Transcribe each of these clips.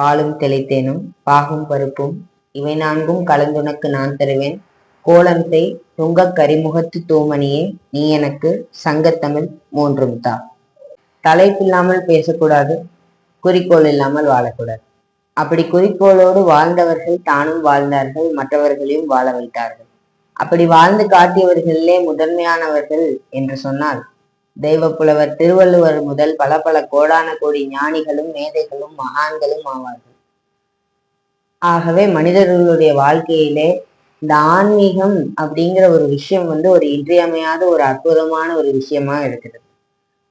பாலும் தெளித்தேனும் பாகும் பருப்பும் இவை நான்கும் கலந்துனக்கு நான் தருவேன். கோலம் செய் கரிமுகத்து தூமணியே நீ எனக்கு சங்கத்தமிழ் மூன்றும் தா. தலைப்பில்லாமல் பேசக்கூடாது குறிக்கோள் இல்லாமல் வாழக்கூடாது. அப்படி குறிக்கோளோடு வாழ்ந்தவர்கள் தானும் வாழ்ந்தார்கள் மற்றவர்களையும் வாழ வைத்தார்கள். அப்படி வாழ்ந்து காட்டியவர்களிலே முதன்மையானவர்கள் என்று சொன்னால் தெய்வப்புலவர் திருவள்ளுவர் முதல் பல பல கோடான கோடி ஞானிகளும் மேதைகளும் மகான்களும் ஆவார்கள். ஆகவே மனிதர்களுடைய வாழ்க்கையிலே இந்த ஆன்மீகம் அப்படிங்கிற ஒரு விஷயம் வந்து ஒரு இன்றியமையாத ஒரு அற்புதமான ஒரு விஷயமா இருக்கிறது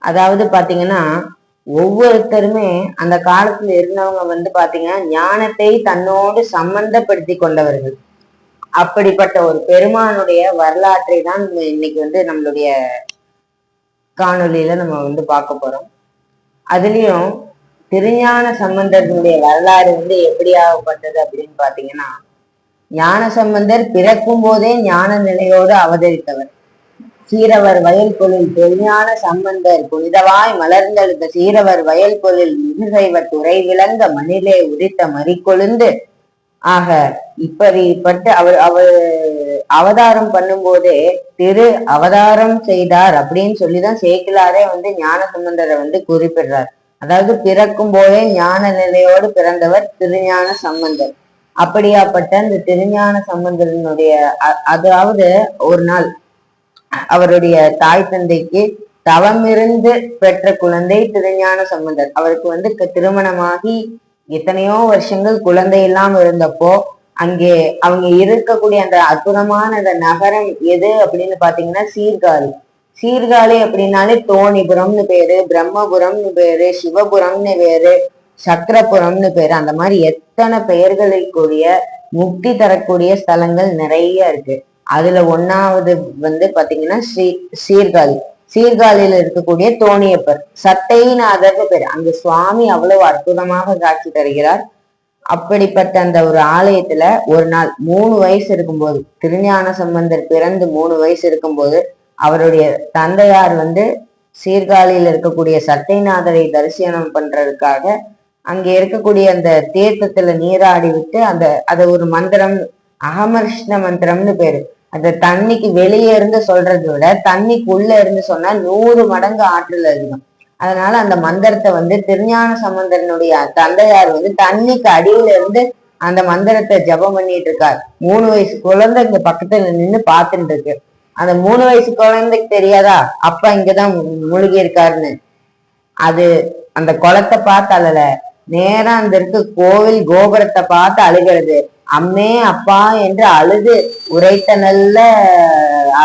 அதாவது பாத்தீங்கன்னா ஒவ்வொருத்தருமே அந்த காலத்துல இருந்தவங்க வந்து பாத்தீங்கன்னா ஞானத்தை தன்னோடு சம்பந்தப்படுத்தி கொண்டவர்கள். அப்படிப்பட்ட ஒரு பெருமானுடைய வரலாற்றை தான் இன்னைக்கு வந்து நம்மளுடைய காணொலியில நம்ம வந்து பார்க்க போறோம். அதுலயும் திருஞான சம்பந்தர்களுடைய வரலாறு வந்து எப்படி ஆகப்பட்டது அப்படின்னு பாத்தீங்கன்னா ஞான சம்பந்தர் பிறக்கும் போதே ஞான நிலையோடு அவதரித்தவர். சீரவர் வயல் பொருள் திருஞான சம்பந்தர் புனிதவாய் மலர்ந்தெழுந்த சீரவர் வயல் பொருள் மிகுசைவ துறை விளங்க மணிலே உரித்த மறிக்கொழுந்து ஆக இப்படிப்பட்ட அவர் அவர் அவதாரம் பண்ணும்போதே திரு அவதாரம் செய்தார் அப்படின்னு சொல்லிதான் சேக்கிலாரே வந்து ஞான சம்பந்தரை வந்து குறிப்பிடுறார். அதாவது பிறக்கும் போதே ஞான நிலையோடு பிறந்தவர் திருஞான சம்பந்தர். அப்படியாப்பட்ட அந்த திருஞான சம்பந்தரனுடைய அதாவது ஒரு நாள் அவருடைய தாய் தந்தைக்கு தவமிருந்து பெற்ற குழந்தை திருஞான சம்பந்தர். அவருக்கு வந்து திருமணமாகி எத்தனையோ வருஷங்கள் குழந்தை இல்லாம இருந்தப்போ அங்கே அவங்க இருக்கக்கூடிய அந்த அற்புதமான அந்த நகரம் எது அப்படின்னு பாத்தீங்கன்னா சீர்காழி. சீர்காழி அப்படின்னாலே தோணிபுரம்னு பேரு பிரம்மபுரம்னு பேரு சிவபுரம்னு பேரு சக்கரபுரம்னு பேரு. அந்த மாதிரி எத்தனை பெயர்களை கூடிய முக்தி தரக்கூடிய ஸ்தலங்கள் நிறைய இருக்கு. அதுல ஒன்னாவது வந்து பாத்தீங்கன்னா ஸ்ரீ சீர்காழி. சீர்காழியில இருக்கக்கூடிய தோணியப்பர் சத்தைநாதர்னு பேர். அங்கு சுவாமி அவ்வளவு அற்புதமாக காட்சி தருகிறார். அப்படிப்பட்ட அந்த ஒரு ஆலயத்துல ஒரு நாள் மூணு வயசு இருக்கும்போது திருஞான சம்பந்தர் பிறந்து மூணு வயசு இருக்கும்போது அவருடைய தந்தையார் வந்து சீர்காழியில் இருக்கக்கூடிய சத்தைநாதரை தரிசனம் பண்றதுக்காக அங்கே இருக்கக்கூடிய அந்த தீர்த்தத்துல நீராடி விட்டு அந்த அதை ஒரு மந்திரம் அகமர்ஷ்ண மந்திரம்னு பேரு. அந்த தண்ணிக்கு வெளியே இருந்து சொல்றதை விட தண்ணிக்குள்ள இருந்து சொன்னா நூறு மடங்கு ஆற்றல் அதிகம். அதனால அந்த மந்திரத்தை வந்து திருஞான சம்பந்தனுடைய தந்தையார் வந்து தண்ணிக்கு அடியில இருந்து அந்த மந்திரத்தை ஜபம் பண்ணிட்டு இருக்கார். மூணு வயசு குழந்தை இங்க பக்கத்துல நின்று பார்த்துட்டு இருக்கு. அந்த மூணு வயசு குழந்தைக்கு தெரியாதா? அப்பா இங்கதான் மூழ்கி இருக்காருன்னு அது அந்த குளத்தை பார்த்து அழல. நேரம் அந்த இருக்கு கோவில் கோபுரத்தை பார்த்து அழுகிறது. அம்மே அப்பா என்று அழுது உரைத்த நல்ல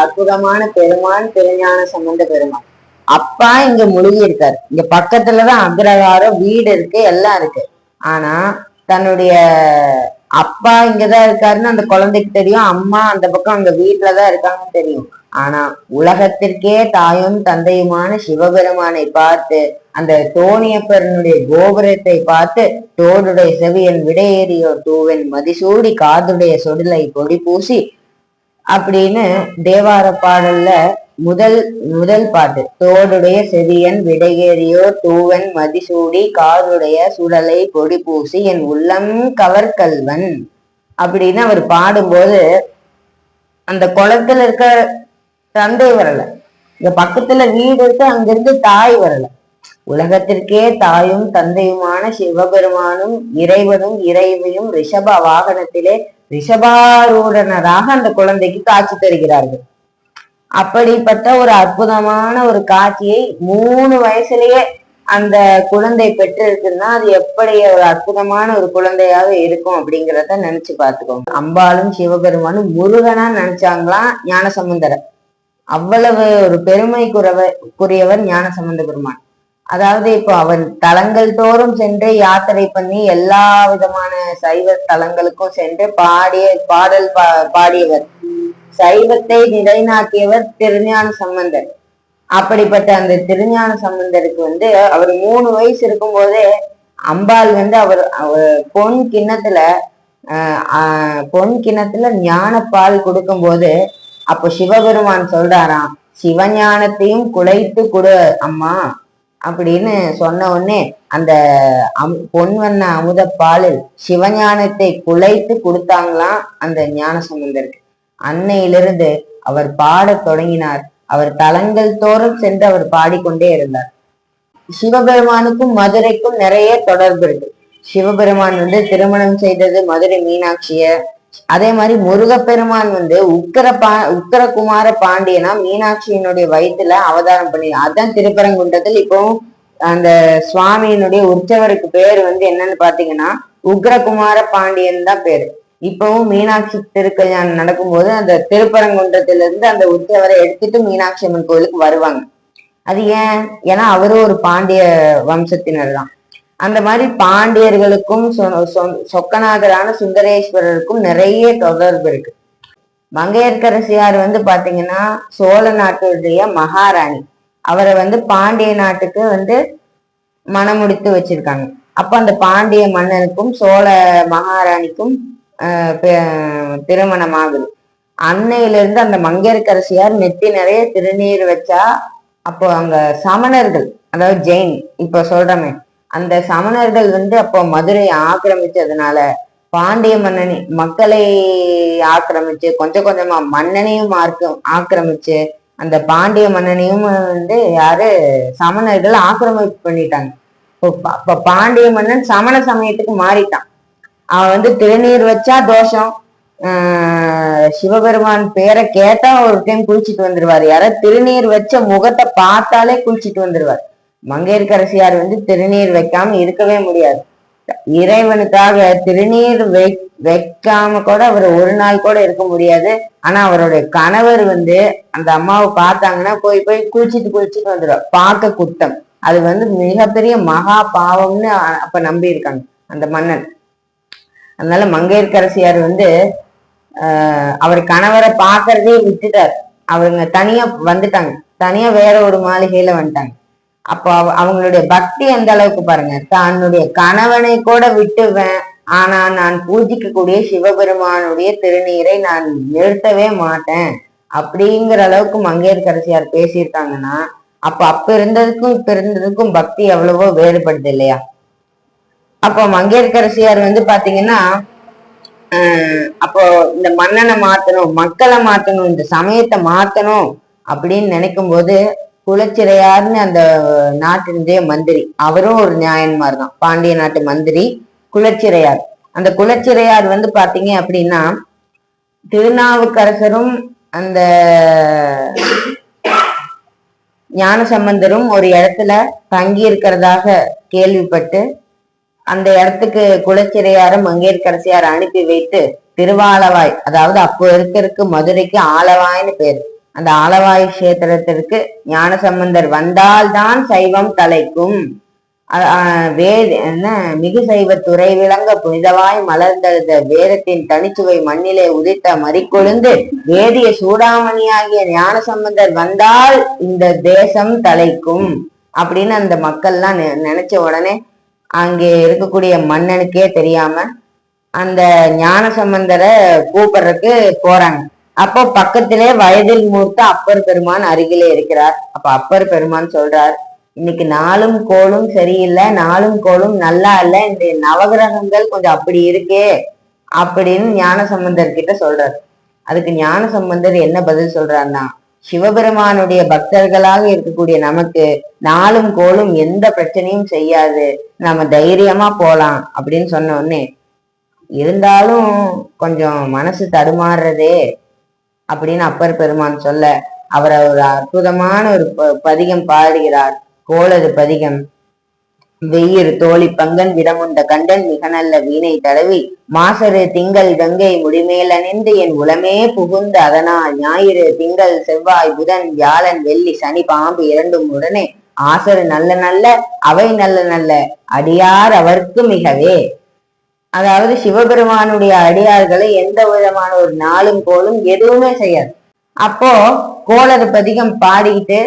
அற்புதமான பெருமான் திருஞான சம்பந்த பெருமான். அப்பா இங்க முழுகி இருக்காரு இங்க பக்கத்துலதான் அக்ரகாரம் வீடு இருக்கு எல்லாம் இருக்கு. ஆனா தன்னுடைய அப்பா இங்கதான் இருக்காருன்னு அந்த குழந்தைக்கு தெரியும் அம்மா அந்த பக்கம் அங்க வீட்டுலதான் இருக்காங்கன்னு தெரியும். ஆனா உலகத்திற்கே தாயும் தந்தையுமான சிவபெருமானை பார்த்து அந்த தோணியப்பரனுடைய கோபுரத்தை பார்த்து தோடுடைய செவியன் விடையேறியோ தூவன் மதிசூடி காதுடைய சொடிலை பொடி பூசி அப்படின்னு தேவார பாடல்ல முதல் முதல் பாட்டு தோடுடைய செவியன் விடையேறியோ தூவன் மதிசூடி காதுடைய சுடலை பொடி பூசி என் உள்ளம் கவர்கல்வன் அப்படின்னு அவர் பாடும்போது அந்த குளத்துல இருக்க தந்தை வரல. இங்க பக்கத்துல வீடு இருக்கு அங்கிருந்து தாய் வரல. உலகத்திற்கே தாயும் தந்தையுமான சிவபெருமானும் இறைவனும் இறைவையும் ரிஷப வாகனத்திலே ரிஷபாரூடனராக அந்த குழந்தைக்கு காட்சி தருகிறார்கள். அப்படிப்பட்ட ஒரு அற்புதமான ஒரு காட்சியை மூணு வயசுலயே அந்த குழந்தை பெற்றிருக்குன்னா அது எப்படி ஒரு அற்புதமான ஒரு குழந்தையாக இருக்கும் அப்படிங்கிறத நினைச்சு பார்த்துக்கோங்க. அம்பாலும் சிவபெருமானும் முருகனா நினைச்சாங்களாம் ஞானசமுந்தரன் அவ்வளவு ஒரு பெருமைக்குரியவர் ஞான சம்பந்த பெருமான். அதாவது இப்போ அவன் தலங்கள் தோறும் சென்று யாத்திரை பண்ணி எல்லா விதமான சைவ தலங்களுக்கும் சென்று பாடிய பாடல் பா பாடியவர். சைவத்தை நிலைநாட்டியவர் திருஞான சம்பந்தர். அப்படிப்பட்ட அந்த திருஞான சம்பந்தருக்கு வந்து அவர் மூணு வயசு இருக்கும் போதே அம்பாள் வந்து அவர் பொன் கிண்ணத்துல பொன் கிண்ணத்துல ஞானப்பால் கொடுக்கும் போது அப்போ சிவபெருமான் சொல்றாராம் சிவஞானத்தையும் குலைத்து கொடு அம்மா. அப்படின்னு சொன்ன உடனே அந்த அம் பொன்வண்ண அமுத பாலில் சிவஞானத்தை குலைத்து கொடுத்தாங்களாம் அந்த ஞான சம்பந்தருக்கு அன்னையிலிருந்து அவர் பாடத் தொடங்கினார். அவர் தலங்கள் தோறும் சென்று அவர் பாடிக்கொண்டே இருந்தார். சிவபெருமானுக்கும் மதுரைக்கும் நிறைய தொடர்பு இருக்கு. சிவபெருமான் வந்து திருமணம் செய்தது மதுரை மீனாட்சிய அதே மாதிரி முருகப்பெருமான் வந்து உக்கர பா உக்கரகுமார பாண்டியனா மீனாட்சியினுடைய வயிற்றுல அவதாரம் பண்ணி அதான் திருப்பரங்குன்றத்தில் இப்போ அந்த சுவாமியினுடைய உற்சவருக்கு பேர் வந்து என்னன்னு பாத்தீங்கன்னா உக்ரகுமார பாண்டியன் தான் பேரு. இப்பவும் மீனாட்சி திருக்கல்யாணம் நடக்கும்போது அந்த திருப்பரங்குன்றத்துல இருந்து அந்த உற்சவரை எடுத்துட்டு மீனாட்சி அம்மன் கோயிலுக்கு வருவாங்க. அது ஏன்? ஏன்னா அவரும் ஒரு பாண்டிய வம்சத்தினர் தான். அந்த மாதிரி பாண்டியர்களுக்கும் சொ- சொக்கநாதரான சுந்தரேஸ்வரருக்கும் நிறைய தொடர்பு இருக்கு. மங்கையர்கரசியார் வந்து பாத்தீங்கன்னா சோழ நாட்டுடைய மகாராணி. அவரை வந்து பாண்டிய நாட்டுக்கு வந்து மணமுடித்து வச்சிருக்காங்க. அப்ப அந்த பாண்டிய மன்னனுக்கும் சோழ மகாராணிக்கும் திருமணம் ஆகுது அன்னையில இருந்து அந்த மங்கையர்கரசியார் நெத்தி நிறைய திருநீர் வச்சா அப்போ அங்க சமணர்கள் அதாவது ஜெயின் இப்ப சொல்றமே அந்த சமணர்கள் வந்து அப்போ மதுரையை ஆக்கிரமிச்சதுனால பாண்டிய மன்னனி மக்களை ஆக்கிரமிச்சு கொஞ்சம் கொஞ்சமா மன்னனையும் ஆக்கிரமிச்சு அந்த பாண்டிய மன்னனையும் வந்து யாரு? சமணர்கள் ஆக்கிரமிப்பு பண்ணிட்டாங்க. இப்போ அப்ப பாண்டிய மன்னன் சமண சமயத்துக்கு மாறிட்டான். அவன் வந்து திருநீர் வச்சா தோஷம். ஆஹ் சிவபெருமான் பேரை கேட்டா ஒரு டைம் குளிச்சிட்டு வந்துருவாரு. யாராவது திருநீர் வச்ச முகத்தை பார்த்தாலே குளிச்சிட்டு வந்துருவார். மங்கையர்க்கரசியார் வந்து திருநீர் வைக்காம இருக்கவே முடியாது. இறைவனுக்காக திருநீர் வை வைக்காம கூட அவர் ஒரு நாள் கூட இருக்க முடியாது. ஆனா அவருடைய கணவர் வந்து அந்த அம்மாவை பார்த்தாங்கன்னா போய் போய் குளிச்சிட்டு குளிச்சுட்டு வந்துடும் பார்க்க குத்தம். அது வந்து மிகப்பெரிய மகா பாவம்னு அப்ப நம்பி இருக்காங்க அந்த மன்னன். அதனால மங்கையர்க்கரசியார் வந்து ஆஹ் அவர் கணவரை பார்க்கறதே விட்டுட்டார். அவருங்க தனியா வந்துட்டாங்க. தனியா வேற ஒரு மாளிகையில வந்துட்டாங்க. அப்போ அவ- அவங்களுடைய பக்தி எந்த அளவுக்கு பாருங்க தன்னுடைய கணவனை கூட விட்டுவேன் ஆனா நான் பூஜிக்கக்கூடிய சிவபெருமானுடைய திருநீரை நான் நிறுத்தவே மாட்டேன் அப்படிங்கிற அளவுக்கு மங்கையர்கரசியார் பேசியிருக்காங்கன்னா அப்ப அப்ப இருந்ததுக்கும் இப்ப இருந்ததுக்கும் பக்தி எவ்வளவோ வேறுபடுது இல்லையா? அப்போ மங்கையர்கரசியார் வந்து பாத்தீங்கன்னா அப்போ இந்த மன்னனை மாத்தணும் மக்களை மாத்தணும் இந்த சமயத்தை மாத்தணும் அப்படின்னு நினைக்கும் போது குலச்சிறையார்னு அந்த நாட்டினுடைய மந்திரி. அவரும் ஒரு நியாயன்மார் தான் பாண்டிய நாட்டு மந்திரி குலச்சிறையார். அந்த குலச்சிறையார் வந்து பாத்தீங்க அப்படின்னா திருநாவுக்கரசரும் அந்த ஞானசம்பந்தரும் ஒரு இடத்துல தங்கி இருக்கிறதாக கேள்விப்பட்டு அந்த இடத்துக்கு குலச்சிறையாரும் மங்கையர்கரசியார் அனுப்பி வைத்து திருவாலவாய் அதாவது அப்போ இருக்கிறதுக்கு மதுரைக்கு ஆலவாய்னு பேர். அந்த ஆலவாய் கஷேத்திரத்திற்கு ஞானசம்பந்தர் வந்தால்தான் சைவம் தலைக்கும். வேத என்ன மிகு சைவ துறை விளங்க புனிதவாய் மலர்ந்தெழுத வேதத்தின் தனிச்சுவை மண்ணிலே உதித்த மறிக்கொழுந்து வேதிய சூடாமணியாகிய ஞானசம்பந்தர் வந்தால் இந்த தேசம் தலைக்கும். அப்படின்னு அந்த மக்கள்லாம் நெ- நினைச்ச உடனே அங்கே இருக்கக்கூடிய மன்னனுக்கே தெரியாம அந்த ஞானசம்பந்தரை கூப்பிடுறதுக்கு போறாங்க. அப்போ பக்கத்திலே வயதில் மூர்த்த அப்பர் பெருமான் அருகிலே இருக்கிறார். அப்ப அப்பர் பெருமான் சொல்றார் இன்னைக்கு நாளும் கோளும் சரியில்லை நாளும் கோளும் நல்லா இல்ல இந்த நவகிரகங்கள் கொஞ்சம் அப்படி இருக்கே அப்படின்னு ஞானசம்பந்தர் கிட்ட சொல்றார். அதுக்கு ஞானசம்பந்தர் என்ன பதில் சொல்றாருன்னா சிவபெருமானுடைய பக்தர்களாக இருக்கக்கூடிய நமக்கு நாளும் கோளும் எந்த பிரச்சனையும் செய்யாது நம்ம தைரியமா போலாம் அப்படின்னு சொன்ன உடனே இருந்தாலும் கொஞ்சம் மனசு தடுமாறுறதே அப்படின்னு அப்பர் பெருமான் சொல்ல அவர் ஒரு அற்புதமான ஒரு ப- பதிகம் பாடுகிறார். கோளது பதிகம். வெயிர் தோழி பங்கன் விடமுண்ட கண்டன் மிக நல்ல வீணை தடவி மாசரு திங்கள் கங்கை முடிமேல் அணிந்து என் உளமே புகுந்து அதனால் ஞாயிறு திங்கள் செவ்வாய் புதன் வியாழன் வெள்ளி சனி பாம்பு இரண்டும் உடனே ஆசரு நல்ல நல்ல அவை நல்ல நல்ல அடியார் அவர்க்கு மிகவே. அதாவது சிவபெருமானுடைய அடியார்களை எந்த விதமான ஒரு நாளும் கோலும் எதுவுமே செய்யாது. அப்போ கோளறு பதிகம் பாடிக்கிட்டு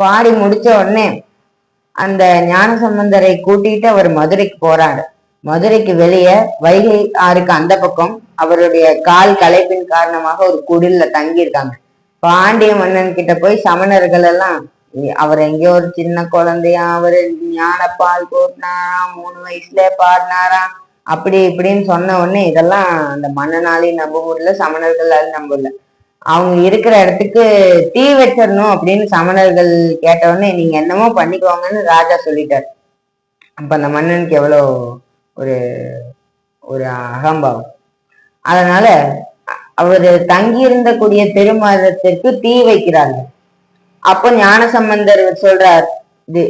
பாடி முடிச்ச உடனே அந்த ஞானசம்பந்தரை கூட்டிட்டு அவர் மதுரைக்கு போறாரு. மதுரைக்கு வெளியே வைகை ஆறுக்கு அந்த பக்கம் அவருடைய கால் களைப்பின் காரணமாக ஒரு குடில்ல தங்கி இருக்காங்க பாண்டிய மன்னன் கிட்ட போய் சமணர்கள் எல்லாம் அவர் எங்கேயோ ஒரு சின்ன குழந்தையா அவரு பால் போட்டினாராம் மூணு வயசுல பாடினாராம். அப்படி இப்படின்னு சொன்ன உடனே இதெல்லாம் அந்த மன்னனாலையும் நம்ப ஊர்ல சமணர்கள் நம்ப ஊர்ல அவங்க இருக்கிற இடத்துக்கு தீ வச்சிடணும் அப்படின்னு சமணர்கள் கேட்ட உடனே நீங்க என்னமோ பண்ணிக்கோங்கன்னு ராஜா சொல்லிட்டார். அப்ப அந்த மன்னனுக்கு எவ்வளோ ஒரு ஒரு அகம்பாவம். அதனால அவர் தங்கியிருந்தக்கூடிய இருந்தக்கூடிய தீ வைக்கிறாங்க. அப்போ ஞானசம்பந்தர் சொல்றார் இது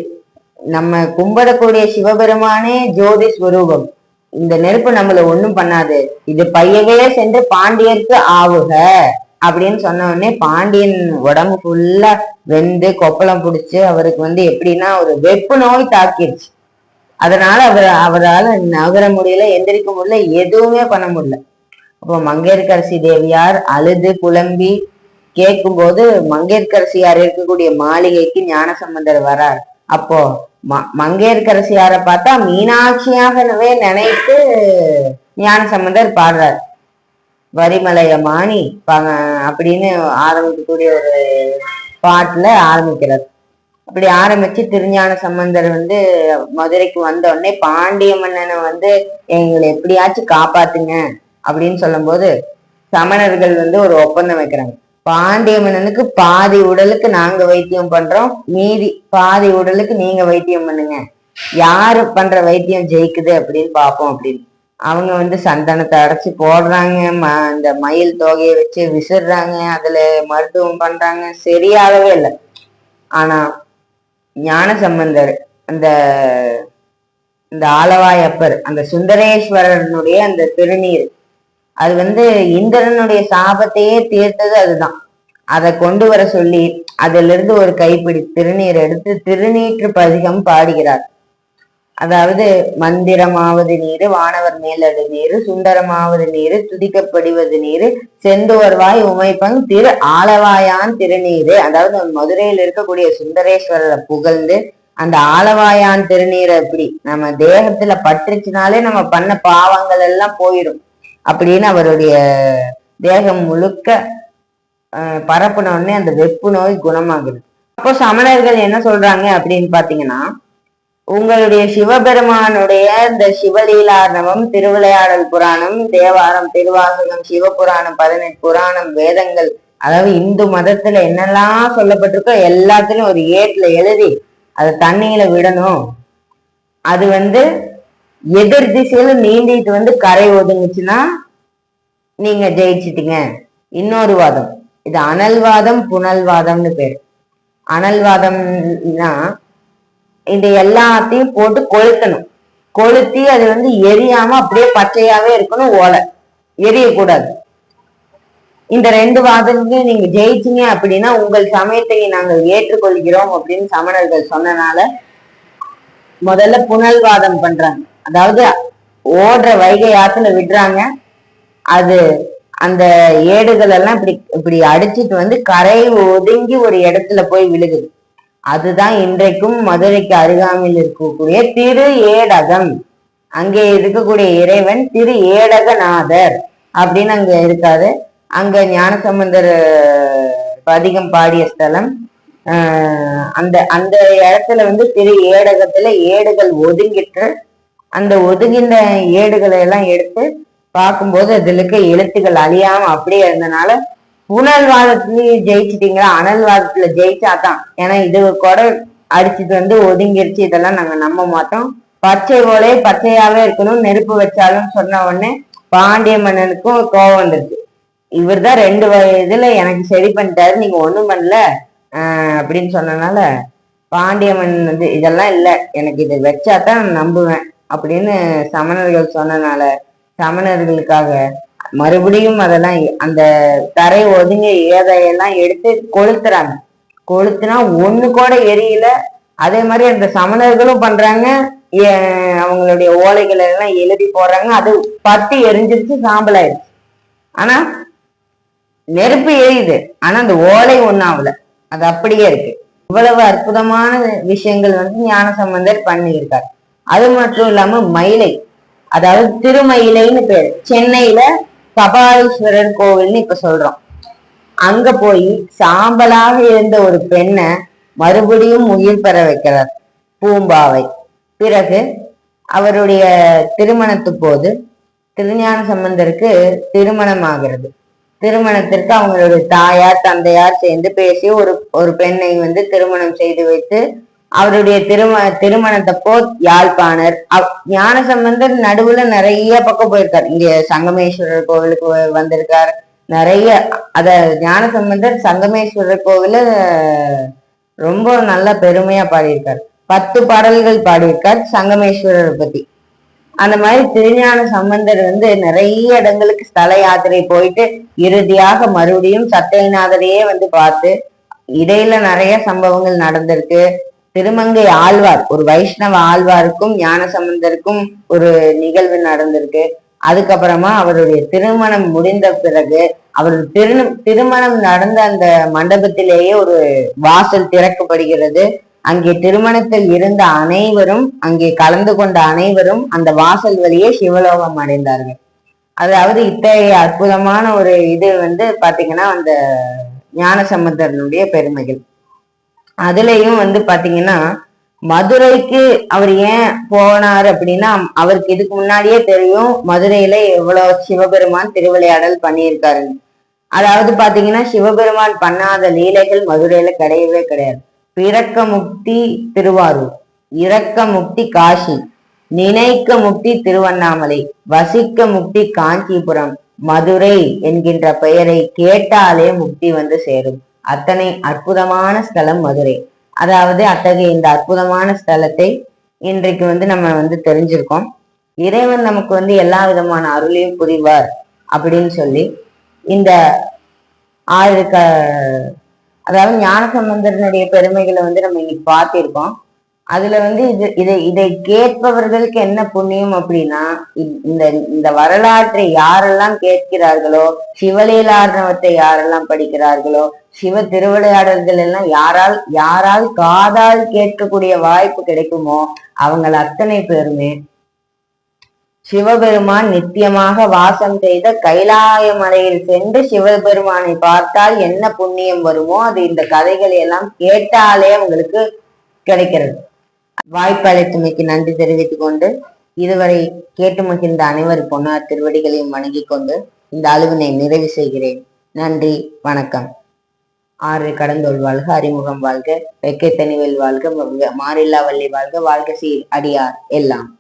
நம்ம கும்பிடக்கூடிய சிவபெருமானே ஜோதி ஸ்வரூபம். இந்த நெருப்பு நம்மள ஒண்ணும் பண்ணாது. இது பையவே சென்று பாண்டியருக்கு ஆவுக அப்படின்னு சொன்ன உடனே பாண்டியன் உடம்பு ஃபுல்லா வெந்து கொப்பளம் பிடிச்சு அவருக்கு வந்து எப்படின்னா ஒரு வெப்பு நோய் தாக்கிடுச்சு அதனால அவர் அவரால் நகர முடியல எந்திரிக்க முடியல எதுவுமே பண்ண முடியல. அப்போ மங்கையர்கரசி தேவியார் அழுது புலம்பி கேட்கும்போது மங்கையர்கரசியார் இருக்கக்கூடிய மாளிகைக்கு ஞானசம்பந்தர் வரார். அப்போ ம மங்கையர்கரசியாரை பார்த்தா மீனாட்சியாகவே நினைத்து ஞானசம்பந்தர் பாடுறார். வரிமலைய மாணி அப்படின்னு ஆரம்பிக்கக்கூடிய ஒரு பாட்டுல ஆரம்பிக்கிறார். அப்படி ஆரம்பிச்சு திருஞான சம்பந்தர் வந்து மதுரைக்கு வந்த உடனே பாண்டிய மன்னனை வந்து எங்களை எப்படியாச்சும் காப்பாத்துங்க அப்படின்னு சொல்லும்போது சமணர்கள் வந்து ஒரு ஒப்பந்தம் வைக்கிறாங்க. பாண்டிய மன்னனுக்கு பாதி உடலுக்கு நாங்க வைத்தியம் பண்றோம். மீதி பாதி உடலுக்கு நீங்க வைத்தியம் பண்ணுங்க. யாரு பண்ற வைத்தியம் ஜெயிக்குது அப்படின்னு பார்ப்போம் அப்படின்னு. அவங்க வந்து சந்தனத்தை அடைச்சு போடுறாங்க. ம அந்த மயில் தொகையை வச்சு விசிறாங்க. அதுல மருத்துவம் பண்றாங்க. சரியாகவே இல்லை. ஆனா ஞான சம்பந்தர் அந்த இந்த ஆலவாயப்பர் அந்த சுந்தரேஸ்வரனுடைய அந்த திருநீர் அது வந்து இந்திரனுடைய சாபத்தையே தீர்த்தது அதுதான். அதை கொண்டு வர சொல்லி அதுல இருந்து ஒரு கைப்பிடி திருநீர் எடுத்து திருநீற்று பதிகம் பாடுகிறார். அதாவது மந்திரமாவது நீரு வானவர் மேலடு நீரு சுந்தரமாவது நீரு துதிக்கப்படுவது நீரு செந்தோர்வாய் உமைப்பங் திரு ஆலவாயான் திருநீரு. அதாவது மதுரையில் இருக்கக்கூடிய சுந்தரேஸ்வரரை புகழ்ந்து அந்த ஆலவாயான் திருநீரை அப்படி நம்ம தேகத்துல பற்றுச்சுனாலே நம்ம பண்ண பாவங்கள் எல்லாம் போயிடும் அப்படின்னு அவருடைய தேகம் முழுக்க பரப்புனோடனே அந்த வெப்பு நோய் குணமாகுது. அப்போ சமணர்கள் என்ன சொல்றாங்க அப்படின்னு பாத்தீங்கன்னா உங்களுடைய சிவபெருமானுடைய இந்த சிவலீலார்ணவம் திருவிளையாடல் புராணம் தேவாரம் திருவாசகம் சிவபுராணம் பதினெட்டு புராணம் வேதங்கள் அதாவது இந்து மதத்துல என்னெல்லாம் சொல்லப்பட்டிருக்கோ எல்லாத்துலயும் ஒரு ஏட்ல எழுதி அதை தண்ணியில விடணும். அது வந்து எதிர் திசையில நீந்திட்டு வந்து கரை ஒதுங்குச்சுன்னா நீங்க ஜெயிச்சிட்டீங்க. இன்னொரு வாதம். இது அனல்வாதம் புனல்வாதம்னு பேர். அனல்வாதம்னா இது எல்லாத்தையும் போட்டு கொளுத்தணும். கொளுத்தி அது வந்து எரியாம அப்படியே பச்சையாவே இருக்கணும் ஓலை. எரியக்கூடாது. இந்த ரெண்டு வாதத்தையும் நீங்க ஜெயிச்சீங்க அப்படின்னா உங்கள் சமயத்தை நாங்கள் ஏற்றுக்கொள்கிறோம் அப்படின்னு சமணர்கள் சொன்னனால முதல்ல புனல்வாதம் பண்றாங்க. அதாவது ஓடுற வைகை ஆத்துல விடுறாங்க. அது அந்த ஏடுகள் எல்லாம் இப்படி இப்படி அடிச்சிட்டு வந்து கரை ஒதுங்கி ஒரு இடத்துல போய் விழுகுது. அதுதான் இன்றைக்கும் மதுரைக்கு அருகாமையில் இருக்கக்கூடிய திரு ஏடகம். அங்கே இருக்கக்கூடிய இறைவன் திரு ஏடகநாதர் அப்படின்னு அங்க இருக்காரு. அங்க ஞானசம்பந்தர் பதிகம் பாடிய ஸ்தலம். அந்த அந்த இடத்துல வந்து திரு ஏடகத்துல ஏடுகள் ஒதுங்கிட்டு அந்த ஒதுங்கின ஏடுகளை எல்லாம் எடுத்து பார்க்கும்போது அதில் இருக்க எழுத்துக்கள் அழியாம அப்படியே இருந்தனால புனல்வாதத்துலயும் ஜெயிச்சிட்டீங்களா? அனல்வாதத்துல ஜெயிச்சாதான். ஏன்னா இது கூட அடிச்சுட்டு வந்து ஒதுங்கிருச்சு. இதெல்லாம் நாங்க நம்ப மாட்டோம். பச்சை போலே பச்சையாவே இருக்கணும். நெருப்பு வச்சாலும் சொன்ன உடனே பாண்டிய மன்னனுக்கும் கோவம் வந்துருக்கு இவர் தான் ரெண்டு வயதுல எனக்கு சரி பண்ணிட்டாரு. நீங்க ஒண்ணும் பண்ணல. அப்படின்னு சொன்னனால பாண்டிய மன்னன் வந்து இதெல்லாம் இல்லை. எனக்கு இதை வச்சாதான் நம்புவேன். அப்படின்னு சமணர்கள் சொன்னனால சமணர்களுக்காக மறுபடியும் அதெல்லாம் அந்த தரை ஒதுங்க ஏதையெல்லாம் எடுத்து கொளுத்துறாங்க. கொளுத்துனா ஒண்ணு கூட எரியல. அதே மாதிரி அந்த சமணர்களும் பண்றாங்க. அவங்களுடைய ஓலைகள் எல்லாம் எழுதி போடுறாங்க. அது பத்தி எரிஞ்சிருச்சு சாம்பல் ஆயிடுச்சு ஆனா நெருப்பு எரியுது. ஆனா அந்த ஓலை ஒன்னாவல அது அப்படியே இருக்கு. இவ்வளவு அற்புதமான விஷயங்கள் வந்து ஞான சம்பந்தர் பண்ணியிருக்காரு. அது மட்டும் இல்லாம மயிலை அதாவது திருமயிலைன்னு பேரு. சென்னையில கபாலீஸ்வரர் கோவில்னு இப்ப சொல்றோம். அங்க போய் சாம்பலாக இருந்த ஒரு பெண்ணை மறுபடியும் உயிர் பெற வைக்கிறார் பூம்பாவை. பிறகு அவருடைய திருமணத்து போது திருஞான சம்பந்தருக்கு திருமணம் ஆகிறது திருமணத்திற்கு அவங்களுடைய தாயார் தந்தையார் சேர்ந்து பேசி ஒரு ஒரு பெண்ணை வந்து திருமணம் செய்து வைத்து அவருடைய திரும திருமணத்தப்போ யாழ்ப்பாணர். ஞான சம்பந்தர் நடுவுல நிறைய பக்கம் போயிருக்கார். இங்க சங்கமேஸ்வரர் கோவிலுக்கு வந்திருக்கார். நிறைய அத ஞான சம்பந்தர் சங்கமேஸ்வரர் கோவில ரொம்ப நல்ல பெருமையா பாடியிருக்கார். பத்து பாடல்கள் பாடியிருக்கார் சங்கமேஸ்வரர் பத்தி. அந்த மாதிரி திருஞான சம்பந்தர் வந்து நிறைய இடங்களுக்கு ஸ்தல யாத்திரை போயிட்டு இறுதியாக மறுபடியும் சத்தியநாதரையே வந்து பார்த்து இடையில நிறைய சம்பவங்கள் நடந்திருக்கு. திருமங்கை ஆழ்வார் ஒரு வைஷ்ணவ ஆழ்வாருக்கும் ஞான சம்பந்தருக்கும் ஒரு நிகழ்வு நடந்திருக்கு. அதுக்கப்புறமா அவருடைய திருமணம் முடிந்த பிறகு அவர் திரு திருமணம் நடந்த அந்த மண்டபத்திலேயே ஒரு வாசல் திறக்கப்படுகிறது. அங்கே திருமணத்தில் இருந்த அனைவரும் அங்கே கலந்து கொண்ட அனைவரும் அந்த வாசல் வழியே சிவலோகம் அடைந்தார்கள். அதாவது இத்தகைய அற்புதமான ஒரு இது வந்து பாத்தீங்கன்னா அந்த ஞான சம்பந்தனுடைய பெருமைகள். அதுலயும் வந்து பாத்தீங்கன்னா மதுரைக்கு அவர் ஏன் போனார் அப்படின்னா அவருக்கு இதுக்கு முன்னாடியே தெரியும் மதுரையில எவ்வளவு சிவபெருமான் திருவிளையாடல் பண்ணியிருக்காரு அதாவது பாத்தீங்கன்னா சிவபெருமான் பண்ணாத லீலைகள் மதுரையில கிடையவே கிடையாது. பிறக்க முக்தி திருவாரூர் இறக்க முக்தி காசி நினைக்க முக்தி திருவண்ணாமலை வசிக்க முக்தி காஞ்சிபுரம் மதுரை என்கின்ற பெயரை கேட்டாலே முக்தி வந்து சேரும். அத்தனை அற்புதமான ஸ்தலம் மதுரை. அதாவது அத்தகைய இந்த அற்புதமான ஸ்தலத்தை இன்றைக்கு வந்து நம்ம வந்து தெரிஞ்சிருக்கோம். இறைவன் நமக்கு வந்து எல்லா விதமான அருளையும் புரிவார் அப்படின்னு சொல்லி இந்த ஆறு க அதாவது ஞானசம்பந்தரனுடைய பெருமைகளை வந்து நம்ம இன்னைக்கு பார்த்திருக்கோம். அதுல வந்து இது இதை இதை கேட்பவர்களுக்கு என்ன புண்ணியம் அப்படின்னா இந்த இந்த வரலாற்றை யாரெல்லாம் கேட்கிறார்களோ சிவலீலார்ணவத்தை யாரெல்லாம் படிக்கிறார்களோ சிவ திருவிளையாடல்கள் எல்லாம் யாரால் யாரால் காதால் கேட்கக்கூடிய வாய்ப்பு கிடைக்குமோ அவங்கள் அத்தனை பேருமே சிவபெருமான் நித்தியமாக வாசம் செய்த கைலாய மலையில் சென்று சிவபெருமானை பார்த்தால் என்ன புண்ணியம் வருமோ அது இந்த கதைகளை எல்லாம் கேட்டாலே அவங்களுக்கு கிடைக்கிறது. வாய்ப்பளித்தமைக்கு நன்றி தெரிவித்துக் கொண்டு இதுவரை கேட்டு மகிழ்ந்த அனைவர் பொன்னார் திருவடிகளையும் வணங்கிக் கொண்டு இந்த அலுவினை நிறைவு செய்கிறேன். நன்றி வணக்கம். ஆறு கடந்தோல் வாழ்க அறிமுகம் வாழ்க வெக்கை தனிவேல் வாழ்க மாறில்லா வள்ளி வாழ்க வாழ்க சீர் அடியார் எல்லாம்.